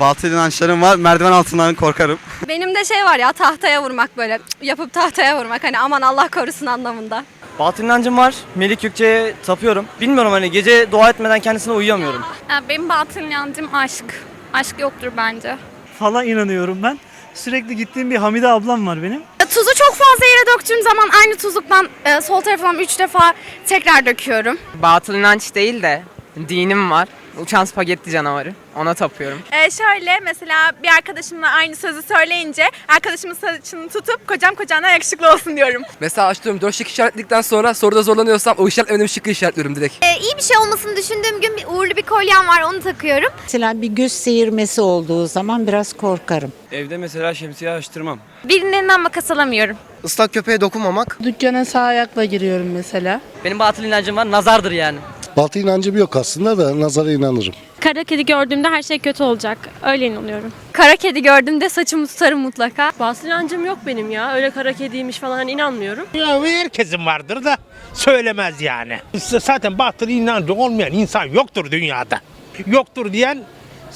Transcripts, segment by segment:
Batıl inançlarım var. Merdiven altından korkarım. Benim de şey var ya tahtaya vurmak böyle yapıp tahtaya vurmak hani aman Allah korusun anlamında. Batıl inancım var. Melik Gökçe'ye tapıyorum. Bilmiyorum hani gece dua etmeden kendisine uyuyamıyorum. Benim batıl inancım aşk. Aşk yoktur bence. falan inanıyorum ben. Sürekli gittiğim bir Hamide ablam var benim. Tuzu çok fazla yere döktüğüm zaman aynı tuzluktan e, sol tarafından 3 defa tekrar döküyorum. Batıl inanç değil de dinim var. Uçan spagetti canavarı. Ona tapıyorum. Ee, şöyle mesela bir arkadaşımla aynı sözü söyleyince arkadaşımın saçını tutup kocam kocana yakışıklı olsun diyorum. Mesela açtığım 4 şık işaretledikten sonra soruda zorlanıyorsam o işaretlemediğim şıkkı işaretliyorum direkt. iyi bir şey olmasını düşündüğüm gün bir uğurlu bir kolyem var onu takıyorum. Mesela bir göz seyirmesi olduğu zaman biraz korkarım. Evde mesela şemsiye açtırmam. Birinin elinden makas alamıyorum. Islak köpeğe dokunmamak. Dükkana sağ ayakla giriyorum mesela. Benim batıl inancım var. Nazardır yani. Batı inancım yok aslında da nazara inanırım. Kara kedi gördüğümde her şey kötü olacak. Öyle inanıyorum. Kara kedi gördüğümde saçımı tutarım mutlaka. Batıl inancım yok benim ya. Öyle kara kediymiş falan hani inanmıyorum. Ya herkesin vardır da söylemez yani. Zaten batıl inancı olmayan insan yoktur dünyada. Yoktur diyen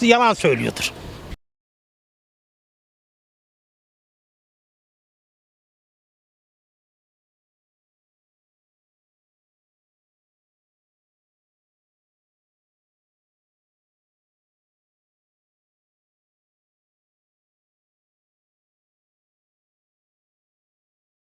yalan söylüyordur.